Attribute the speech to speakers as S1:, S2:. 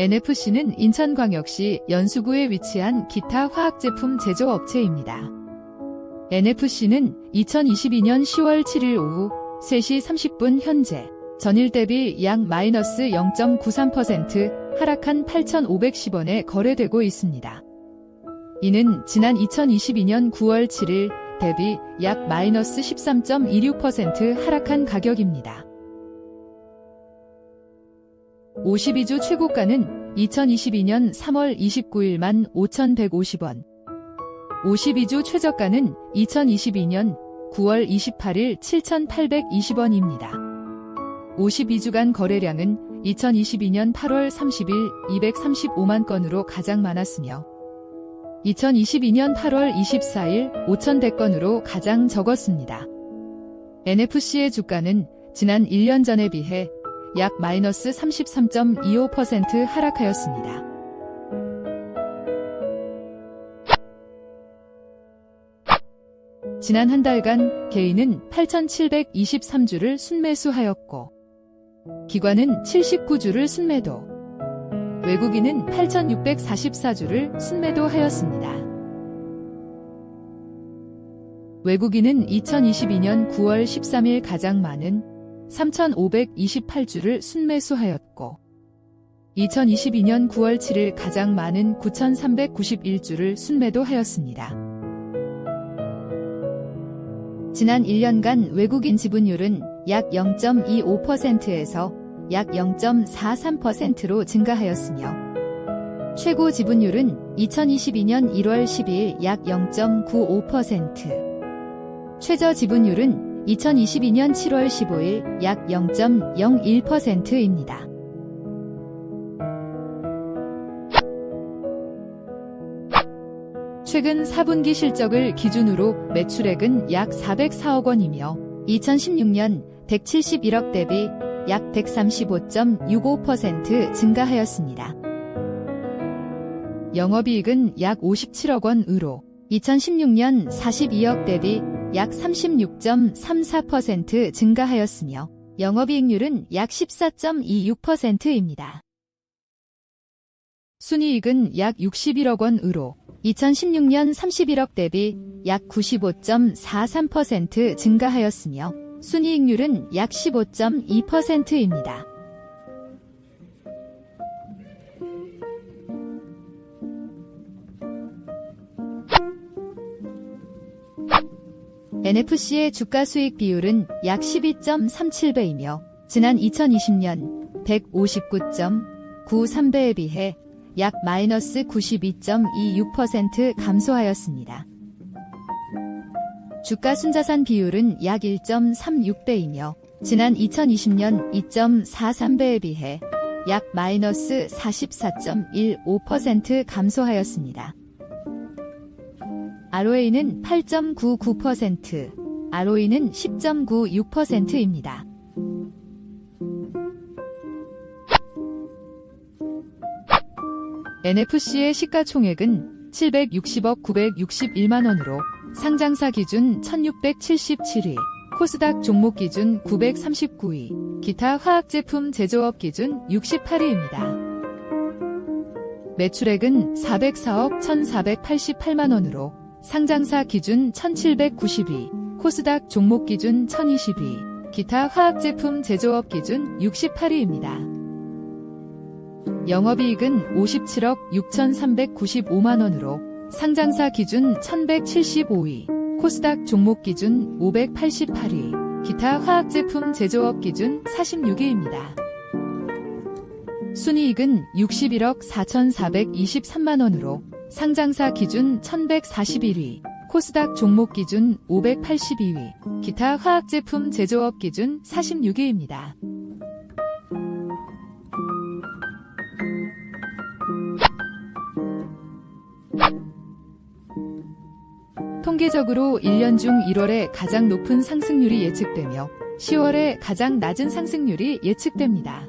S1: NFC는 인천광역시 연수구에 위치한 기타 화학제품 제조업체입니다. NFC는 2022년 10월 7일 오후 3시 30분 현재 전일 대비 약 마이너스 0.93% 하락한 8,510원에 거래되고 있습니다. 이는 지난 2022년 9월 7일 대비 약 마이너스 13.26% 하락한 가격입니다. 52주 최고가는 2022년 3월 29일 만 5,150원. 52주 최저가는 2022년 9월 28일 7,820원입니다. 52주간 거래량은 2022년 8월 30일 235만 건으로 가장 많았으며 2022년 8월 24일 5,100건으로 가장 적었습니다. NFC의 주가는 지난 1년 전에 비해 약 마이너스 33.25% 하락하였습니다. 지난 한 달간 개인은 8,723주를 순매수하였고 기관은 79주를 순매도 외국인은 8,644주를 순매도하였습니다. 외국인은 2022년 9월 13일 가장 많은 3,528주를 순매수하였고 2022년 9월 7일 가장 많은 9,391주를 순매도 하였습니다. 지난 1년간 외국인 지분율은 약 0.25%에서 약 0.43%로 증가하였으며 최고 지분율은 2022년 1월 12일 약 0.95%, 최저 지분율은 2022년 7월 15일 약 0.01%입니다. 최근 4분기 실적을 기준으로 매출액은 약 404억 원이며 2016년 171억 대비 약 135.65% 증가하였습니다. 영업이익은 약 57억 원으로 2016년 42억 대비 약 36.34% 증가하였으며 영업이익률은 약 14.26%입니다. 순이익은 약 61억 원으로 2016년 31억 대비 약 95.43% 증가하였으며 순이익률은 약 15.2%입니다. NFC의 주가 수익 비율은 약 12.37배이며 지난 2020년 159.93배에 비해 약 마이너스 92.26% 감소하였습니다. 주가 순자산 비율은 약 1.36배이며 지난 2020년 2.43배에 비해 약 마이너스 44.15% 감소하였습니다. ROA는 8.99%, ROE는 10.96%입니다. NFC의 시가총액은 760억 961만 원으로 상장사 기준 1677위, 코스닥 종목 기준 939위, 기타 화학제품 제조업 기준 68위입니다. 매출액은 404억 1488만 원으로 상장사 기준 1790위, 코스닥 종목 기준 1020위, 기타 화학제품 제조업 기준 68위입니다. 영업이익은 57억 6,395만 원으로 상장사 기준 1175위, 코스닥 종목 기준 588위, 기타 화학제품 제조업 기준 46위입니다. 순이익은 61억 4,423만 원으로 상장사 기준 1141위, 코스닥 종목 기준 582위, 기타 화학제품 제조업 기준 46위입니다. 통계적으로 1년 중 1월에 가장 높은 상승률이 예측되며 10월에 가장 낮은 상승률이 예측됩니다.